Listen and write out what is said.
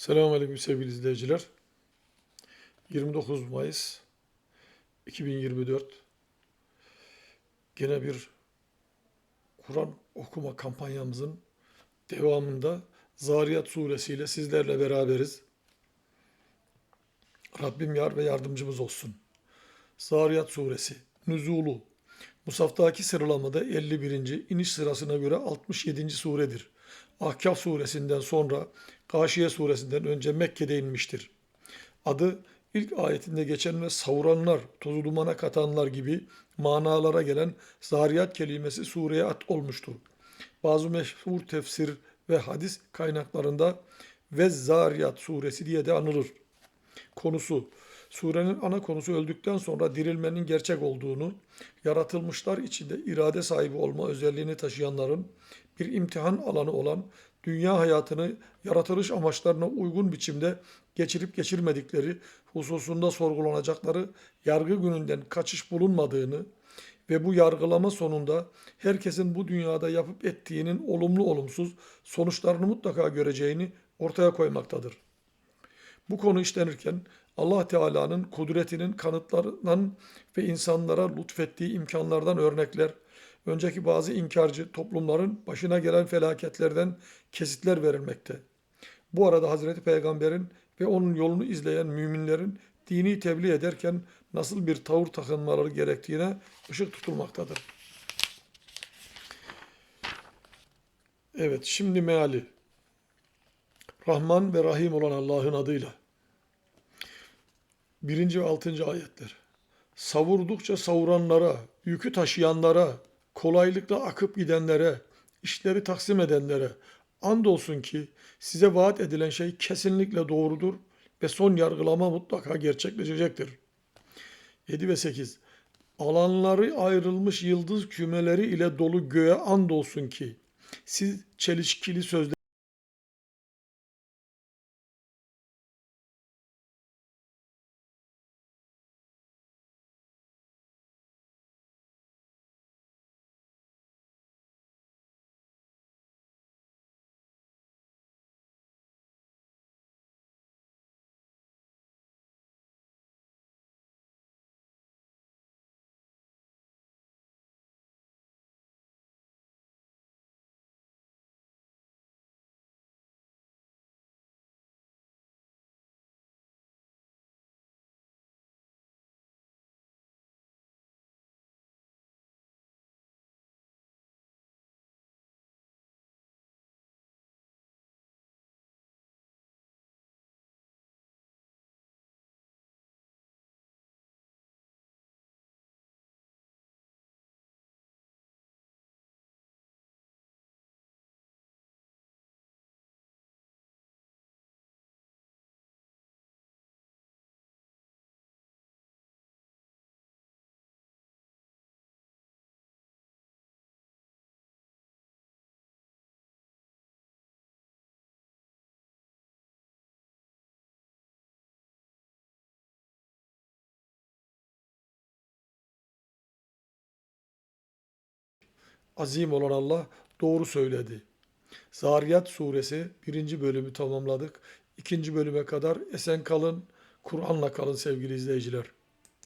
Selamünaleyküm sevgili izleyiciler. 29 Mayıs 2024 gene bir Kur'an okuma kampanyamızın devamında Zariyat suresiyle sizlerle beraberiz. Rabbim yar ve yardımcımız olsun. Zariyat suresi Nüzulu Musaftaki sıralamada 51. iniş sırasına göre 67. suredir. Ahkaf suresinden sonra Gâşiye suresinden önce Mekke'de inmiştir. Adı ilk ayetinde geçen ve savuranlar, tozu dumana katanlar gibi manalara gelen zariyat kelimesi sureye at olmuştur. Bazı meşhur tefsir ve hadis kaynaklarında ve zariyat suresi diye de anılır. Konusu Surenin ana konusu öldükten sonra dirilmenin gerçek olduğunu, yaratılmışlar içinde irade sahibi olma özelliğini taşıyanların bir imtihan alanı olan dünya hayatını yaratılış amaçlarına uygun biçimde geçirip geçirmedikleri hususunda sorgulanacakları yargı gününden kaçış bulunmadığını ve bu yargılama sonunda herkesin bu dünyada yapıp ettiğinin olumlu olumsuz sonuçlarını mutlaka göreceğini ortaya koymaktadır. Bu konu işlenirken Allah Teala'nın kudretinin kanıtlarından ve insanlara lütfettiği imkanlardan örnekler, önceki bazı inkarcı toplumların başına gelen felaketlerden kesitler verilmekte. Bu arada Hazreti Peygamber'in ve onun yolunu izleyen müminlerin dini tebliğ ederken nasıl bir tavır takınmaları gerektiğine ışık tutulmaktadır. Evet, şimdi meali. Rahman ve Rahim olan Allah'ın adıyla. Birinci ve altıncı ayetler. Savurdukça savuranlara, yükü taşıyanlara, kolaylıkla akıp gidenlere, işleri taksim edenlere, andolsun ki size vaat edilen şey kesinlikle doğrudur ve son yargılama mutlaka gerçekleşecektir. 7 ve 8. Alanları ayrılmış yıldız kümeleri ile dolu göğe andolsun ki siz çelişkili sözler azim olan Allah doğru söyledi. Zariyat suresi birinci bölümü tamamladık. İkinci bölüme kadar esen kalın, Kur'an'la kalın sevgili izleyiciler.